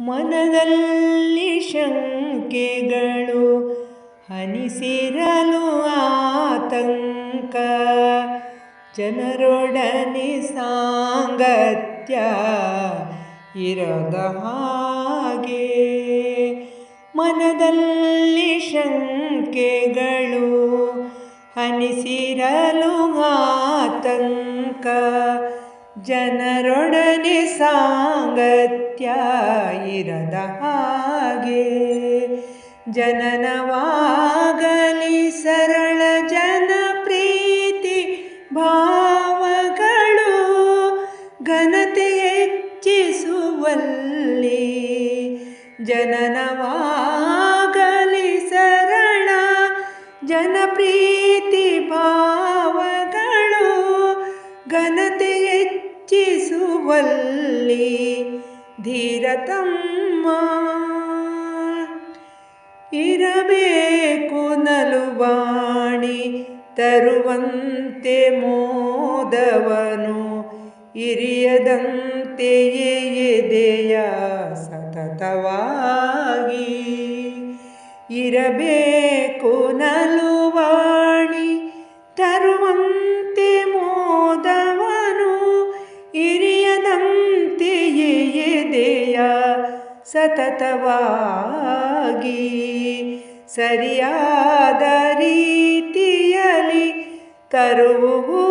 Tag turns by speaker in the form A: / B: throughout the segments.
A: ಮನದಲ್ಲಿ ಶಂಕೆಗಳು ಹನಿಸಿರಲು ಆತಂಕ. ಜನರೊಡನೆ ಸಾಂಗತ್ಯ ಇರದ ಹಾಗೆ ಮನದಲ್ಲಿ ಶಂಕೆಗಳು ಹನಿಸಿರಲು ಆತಂಕ. ಜನರೊಡನೆ ಸಾಂಗತ್ಯ ಇರದ ಹಾಗೆ ಜನನವಾಗಲಿ ಸರಳ ಜನ ಪ್ರೀತಿ ಭಾವಗಳು ಘನತೆ ಹೆಚ್ಚಿಸುವಲ್ಲಿ ಜನನವಾಗಲಿ ಸರಳ ಜನಪ್ರೀತಿ ಭಾವಗಳು ಹೆಚ್ಚಿಸುವಲ್ಲಿ ಧೀರತಮ್ಮ. ಇರಬೇಕು ನಲುವಾಣಿ ತರುವಂತೆ ಮೋದವನು ಇರಿಯದಂತೆಯೇ ಎದೆಯ ಸತತವಾಗಿ ಇರಬೇಕು ನಲುವಾಣಿ ಸತತವಾಗಿ ಸರಿಯಾದ ರೀತಿಯಲ್ಲಿ ತರುವು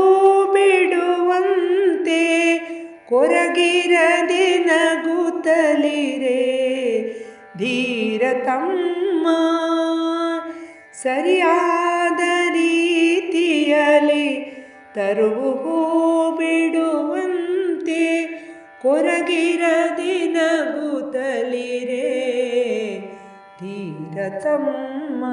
A: ಬಿಡುವಂತೆ ಕೊರಗಿರದೆ ನಗುತ್ತಲಿರೆ ಧೀರತಮ್ಮ ಸರಿಯಾದ ರೀತಿಯಲ್ಲಿ ತರುವು ಬಿಡುವಂತೆ ಕೊರಗಿರದೆ ನಗುತ್ತಲಿರೆ ಧೀರತಮ್ಮ.